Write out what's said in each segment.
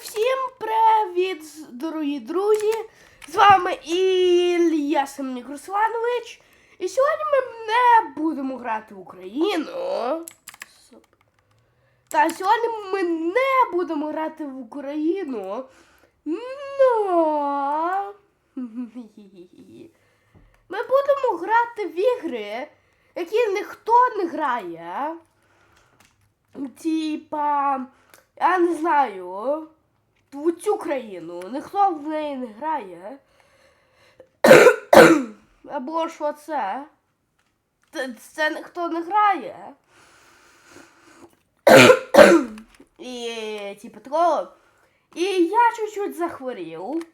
всім привіт, дорогі друзі! З вами Ілля Семенюк Русланович. І сьогодні ми не будемо грати в Україну. Та сьогодні ми не будемо грати в Україну. Но ми будемо грати в ігри, які ніхто не грає. Типа, я не знаю. В цю країну ніхто в неї не грає. Або що? Це, це ніхто не грає. І типу такого. І я чуть-чуть захворів.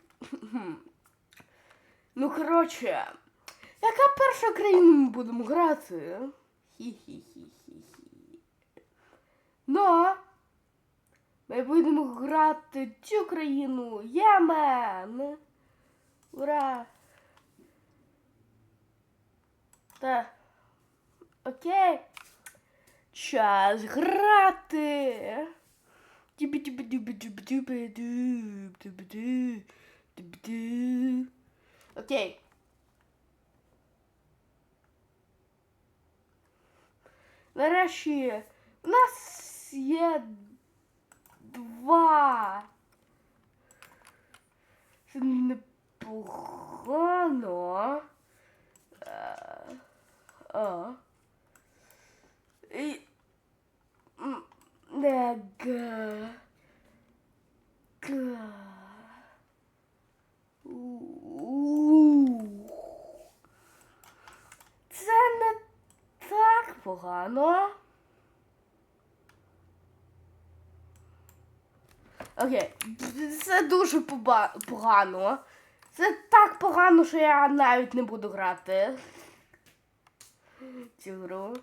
Ну, коротше, яка перша країна ми будемо грати? Хі-хі-хі-хі-хі. Ну, ми будемо грати цю країну Ємен. Ура! Та. Окей. Час грати. Окей. Нарешті у нас є два. Це непогано. Е, А. І... м, Не г. Г. У. Це не так погано. Окей, це дуже погано. Це так погано, що я навіть не буду грати. Цю гру.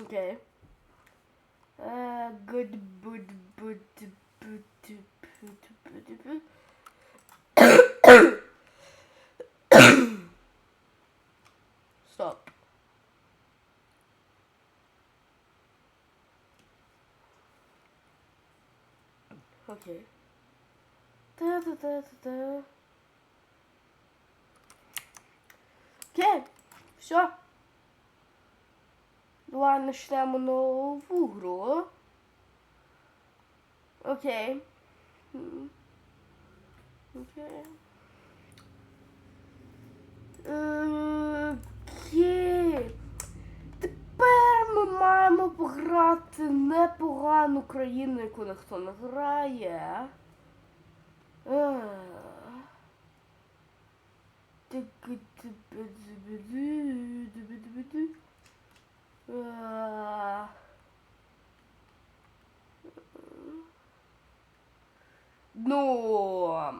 Окей. Е, good, good, Ok. Tá, tá, tá, tá, tá. Ok. Fechou. Lá nós temos novo gro. Ok. Ok. Uh. Тепер ми маємо пограти непогану країну, яку ніхто не грає. Е. Е. Ну.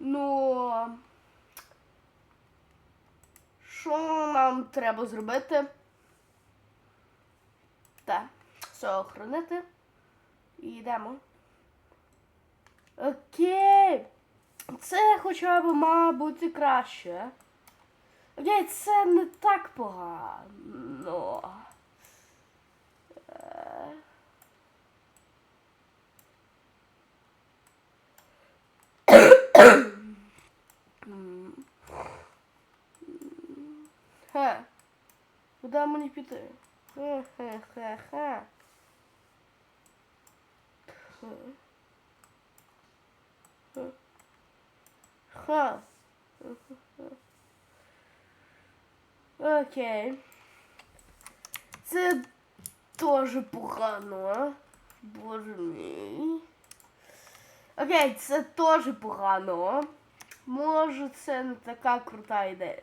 Ну. Що нам треба зробити? Так, все охоронити. І йдемо. Окей. Це хоча б має бути краще. Окей, це не так погано. Хе-хе-хе-хе. Хе. Хе. Ха. Окей. Це теж погано. Боже мій. Окей, це теж погано. Може, це не така крута ідея.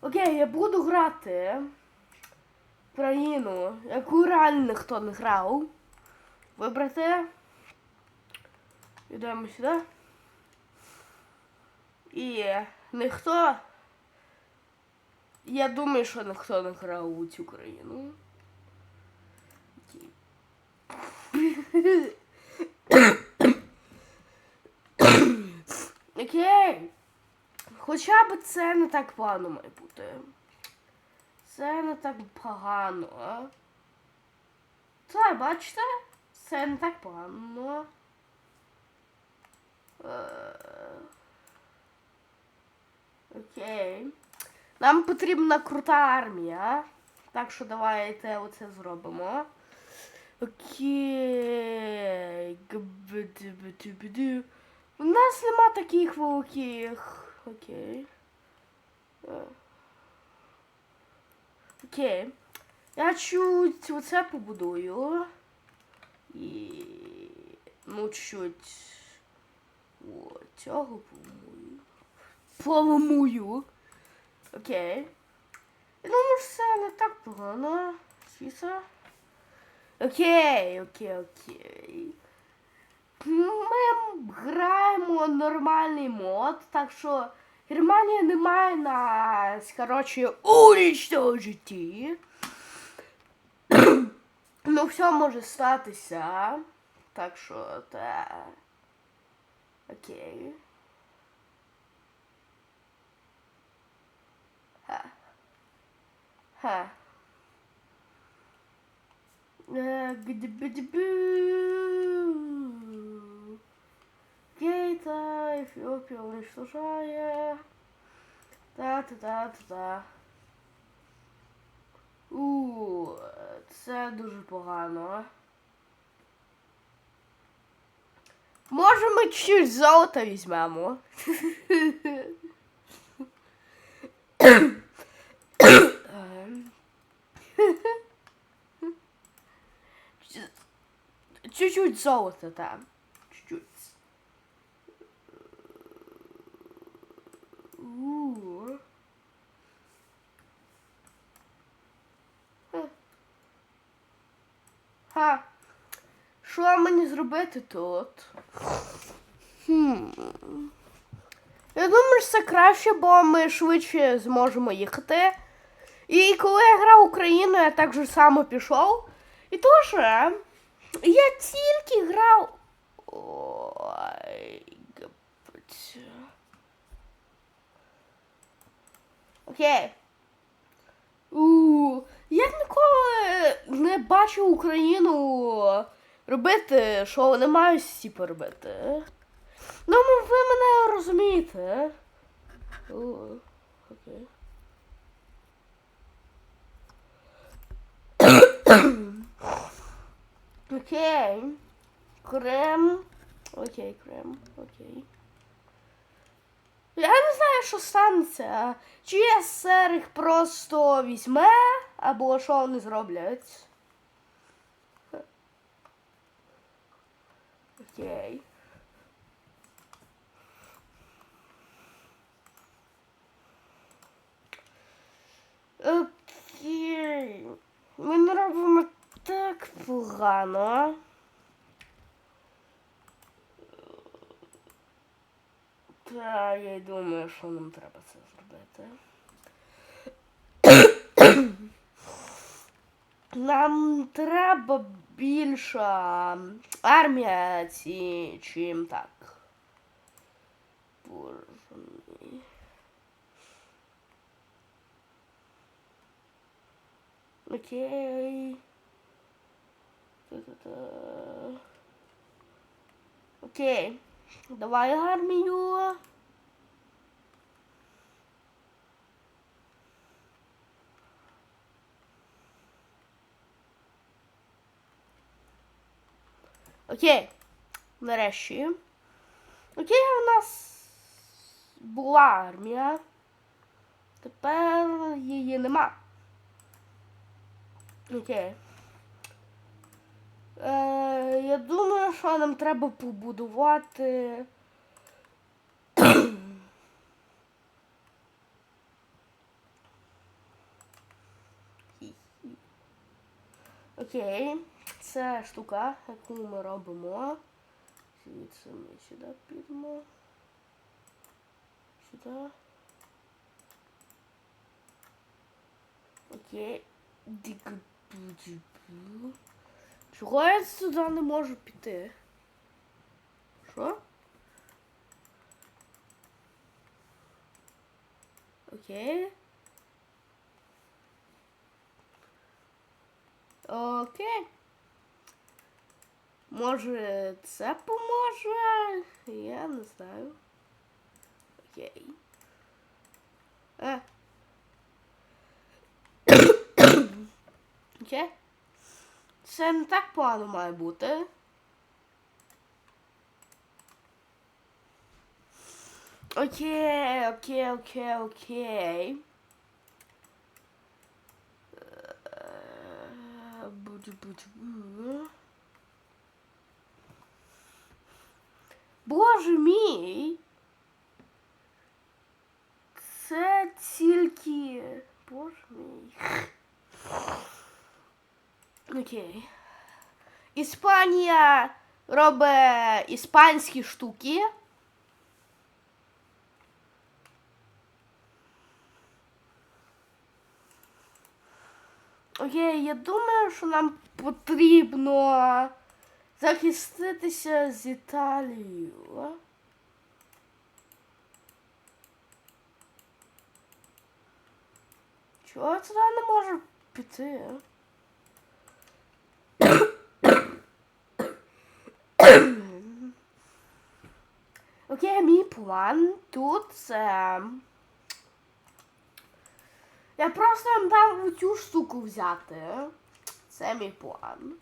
Окей, я буду грати країну, яку реально ніхто не грав. Вибрати. Йдемо сюди. І ніхто. Я думаю, що ніхто не грав у цю країну. Окей. Хоча б це не так погано має бути. Це не так погано. Це, бачите? Це не так погано. Е, Окей. Нам потрібна крута армія. Так що давайте оце зробимо. Окей. У нас нема таких великих. Окей. Окей. Я чуть оце побудую. І. Ну, чуть. О, цього поламую. Поламую. Окей. Я думаю, що це не так погано. Свіса. Окей, окей, окей. Ми граємо нормальний мод, так що Германія не має нас, коротше, уничтожити. ну, все може статися. Так що, так. Окей. Ха. Ха. Е, гдибидибу. Гейта, Ефіопія уничтожає. Та-та-та-та-та. У, це дуже погано. Може ми чуть золота візьмемо? Ем. Чуть-чуть золота там. Чуть-чуть. У. Ха. Ха. Що мені зробити тут? Хм. Я думаю, що це краще, бо ми швидше зможемо їхати. І коли я грав Україну, я так же само пішов. І теж я тільки грав. Ой. Окей. У, я ніколи не бачив Україну робити, що вони мають типу робити. Ну, ви мене розумієте. О, окей. Окей. Крем. Окей, крем. Окей. Я не знаю, що станеться. Чи СССР їх просто візьме, або що вони зроблять. Окей. Окей. Ми не робимо так погано. Та я думаю, що нам треба це зробити. Нам треба більша армія, ці, чим так. Боже мій. Окей. Окей. Давай армію. Окей. Нарешті. Окей, у нас була армія. Тепер її нема. Окей. Е, я думаю, що нам треба побудувати. Окей, це штука, яку ми робимо. Звідси ми сюди підемо. Сюди. Окей. Чого я сюди не можу піти? Що? Окей. Окей. Може, це поможе? Я не знаю. Окей. А. Окей. Це не так погано має бути. Окей, окей, окей, окей. Е, Боже мій. Це тільки. Боже мій. Окей. Іспанія робить іспанські штуки. Окей, я думаю, що нам потрібно захиститися з Італією. Чого це не може піти? Окей, мій план тут це. Я просто дам цю штуку взяти. Це мій план.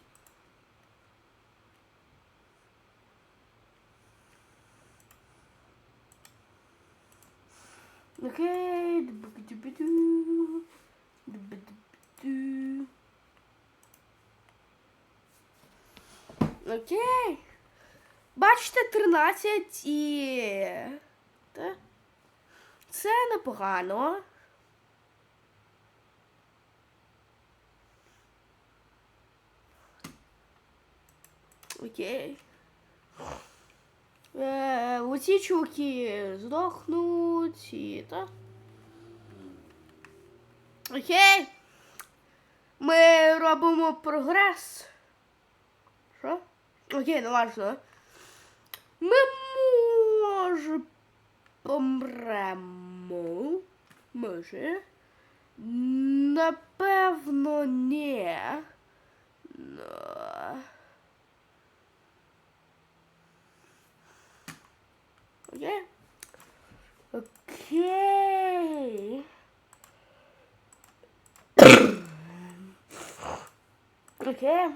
Окей. Окей. Бачите, 13 і. Це непогано. Окей. Е, оці чуваки здохнуть і так. Окей. Ми робимо прогрес. Що? Окей, не важно. Ми може помремо. Може. Напевно, ні. Но... Окей. Окей. Окей.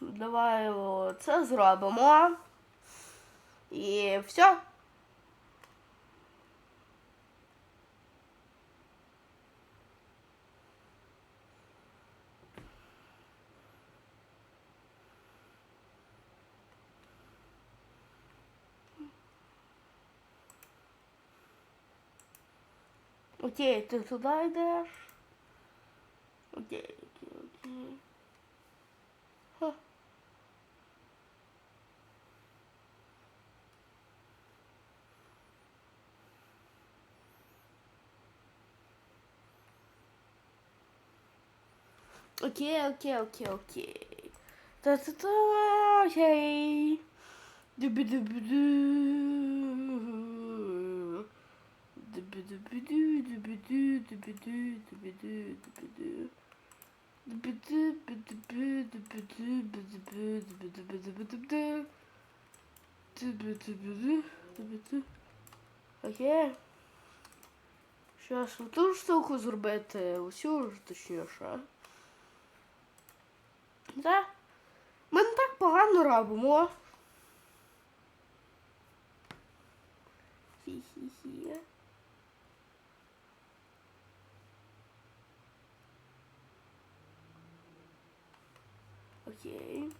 Давай це зробимо. І все. Окей, ти туди йдеш. Окей, окей, окей. Ха. Окей, окей, окей, окей. Та-та-та, окей. Дубі-дубі-ду. Дубі-дубі-ду, дубі-ду, дубі-ду, Окей. Щас ту штуку зробити, усю ж точніше. Да. Ми не так погано робимо. Окей.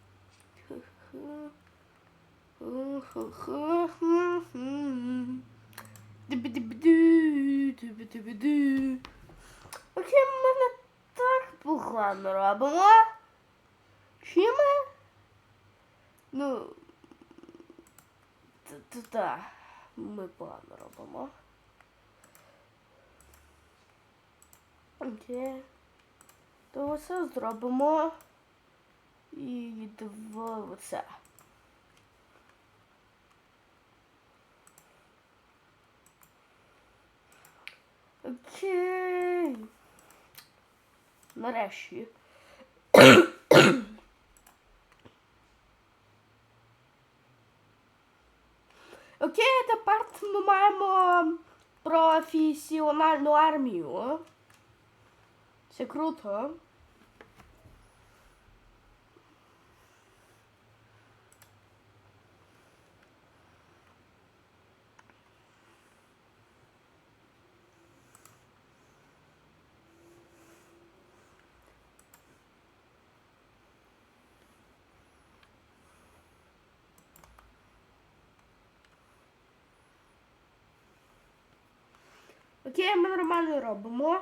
Хе-хе. Хе-хе-хе. Дибі-дибі-ду, дибі-дибі-ду. Окей, ми не так погано робимо. Чи ми? Ну. Та-та-та. Ми погано робимо. Окей. То оце зробимо. І два оце. Окей. Нарешті. Окей, тепер ми маємо професіональну армію. Це круто. Окей, ми нормально робимо.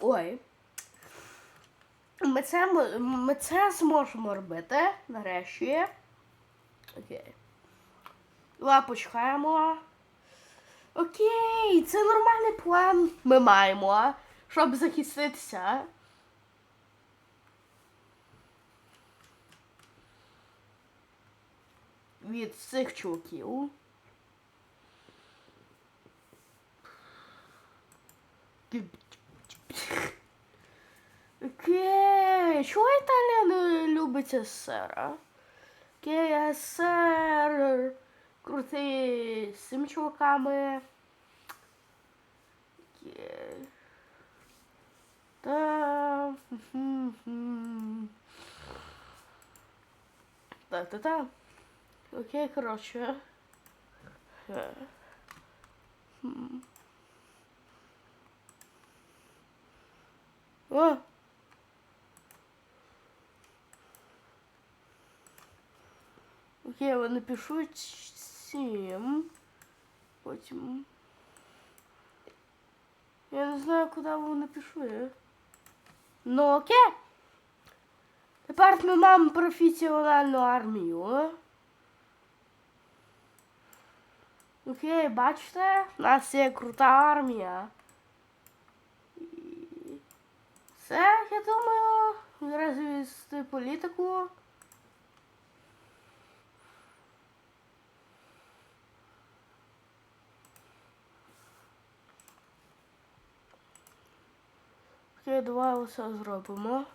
Ой. Ми це, ми це зможемо робити нарешті. Окей. Почекаємо. Окей, це нормальний план ми маємо, щоб захиститися. Від цих чуваків. Окей, чого Італія не любить СССР? Окей, СССР крутий з цими чуваками. Окей. Та. мгм. Та-та-та. Окей, коротше. Е. Хм. О! Я напишу всім. Потім. Я не знаю, куди його напишу. я. Ну окей. Тепер ми маємо професіональну армію. Окей, бачите, у нас є крута армія. І Все, я думаю, розвести політику. Окей, давай усе зробимо.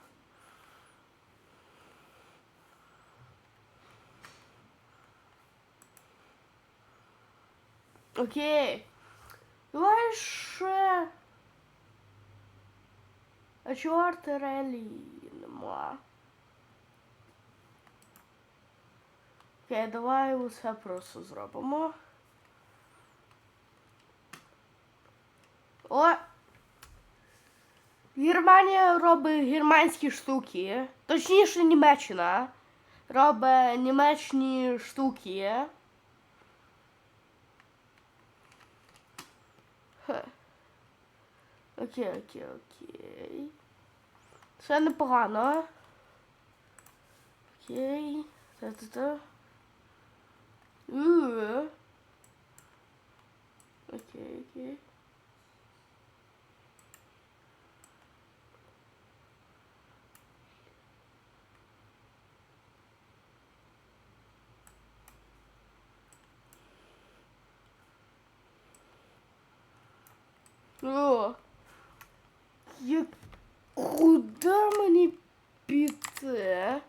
Окей. Давай ще. А чого артилерії нема? Окей, давай усе просто зробимо. О! Германія робить германські штуки. Точніше, Німеччина робить німечні штуки. Окей, окей, окей. Це непогано. Окей. Та-та-та. Окей, окей. О, я... куди мені піти?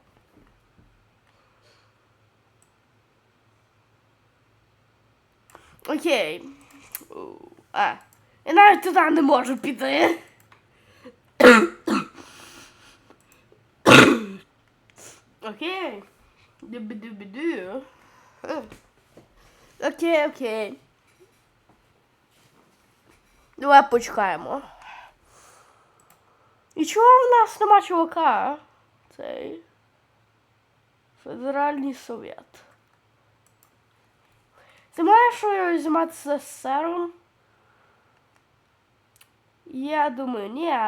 Окей. А, я навіть туди не можу піти. Окей. Дубі-дубі-ду. Окей, окей. Давай почекаємо. І чого в нас нема чувака? Цей. Федеральний совет. Ти маєш займатися сером? Я думаю, ні.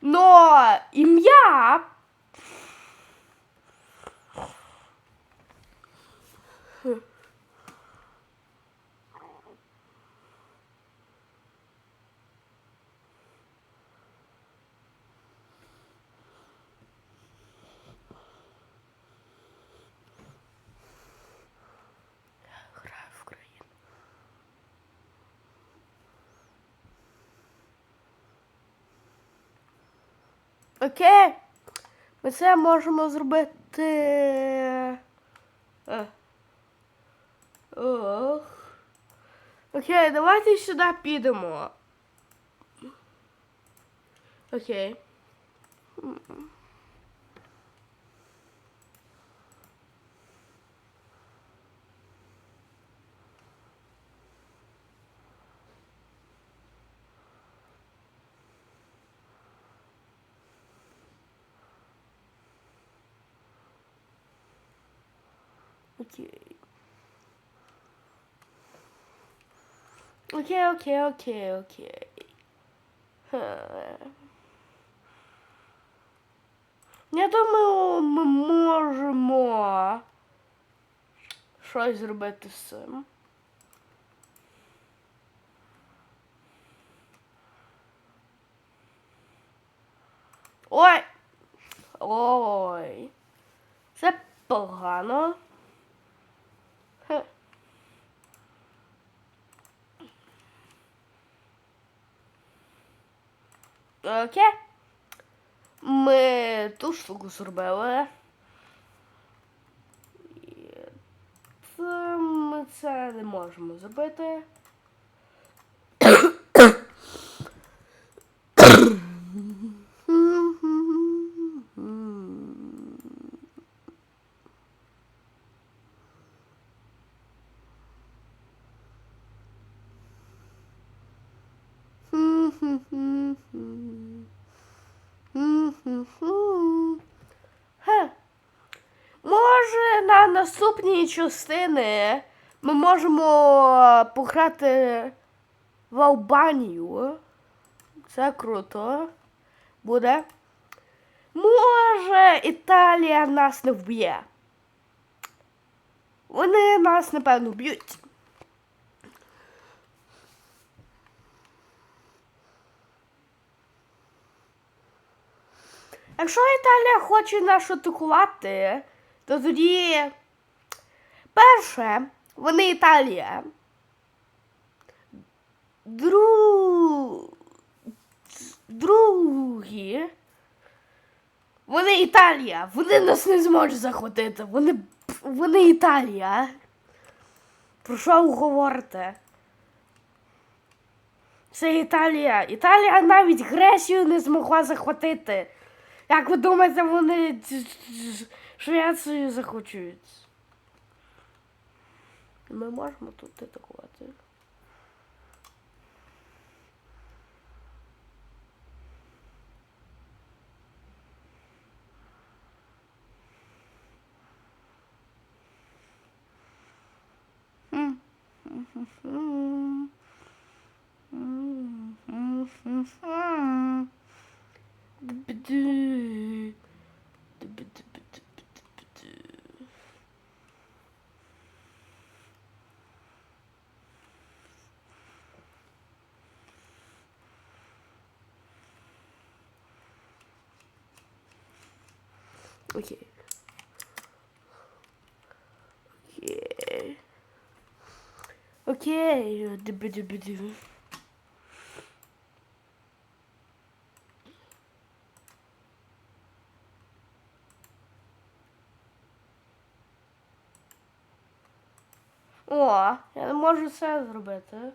Но ім'я. Граю Окей. Ми це можемо зробити. Е. Ох. Окей, давайте сюди підемо. Окей. Окей. Окей, окей, окей, окей. Я думаю, ми можемо щось зробити з цим. Ой! Ой! Це погано. Окей. Ми ту штуку зробили. Це ми це не можемо зробити. Частини ми можемо пограти в Албанію. Це круто. Буде. Може, Італія нас не вб'є. Вони нас, напевно, вб'ють. Якщо Італія хоче нас атакувати, то тоді перше, вони Італія. Дру... Другі. Вони Італія. Вони нас не зможуть захватити. Вони, вони Італія. Про що ви говорите? Це Італія. Італія навіть Грецію не змогла захватити. Як ви думаєте, вони Швецію захочуть? Ми можемо тут атакувати. Окей. Окей. Окей. Ду-бу-ду-бу-ду. О, я не можу це зробити.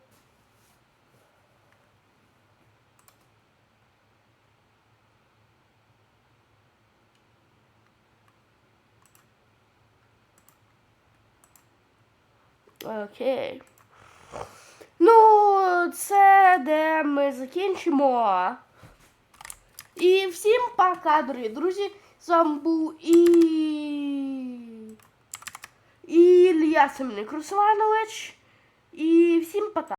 Окей. Ну, це де ми закінчимо. І всім пока, дорогі друзі. З вами був і. Ілья Семеник Русланович. І всім пока.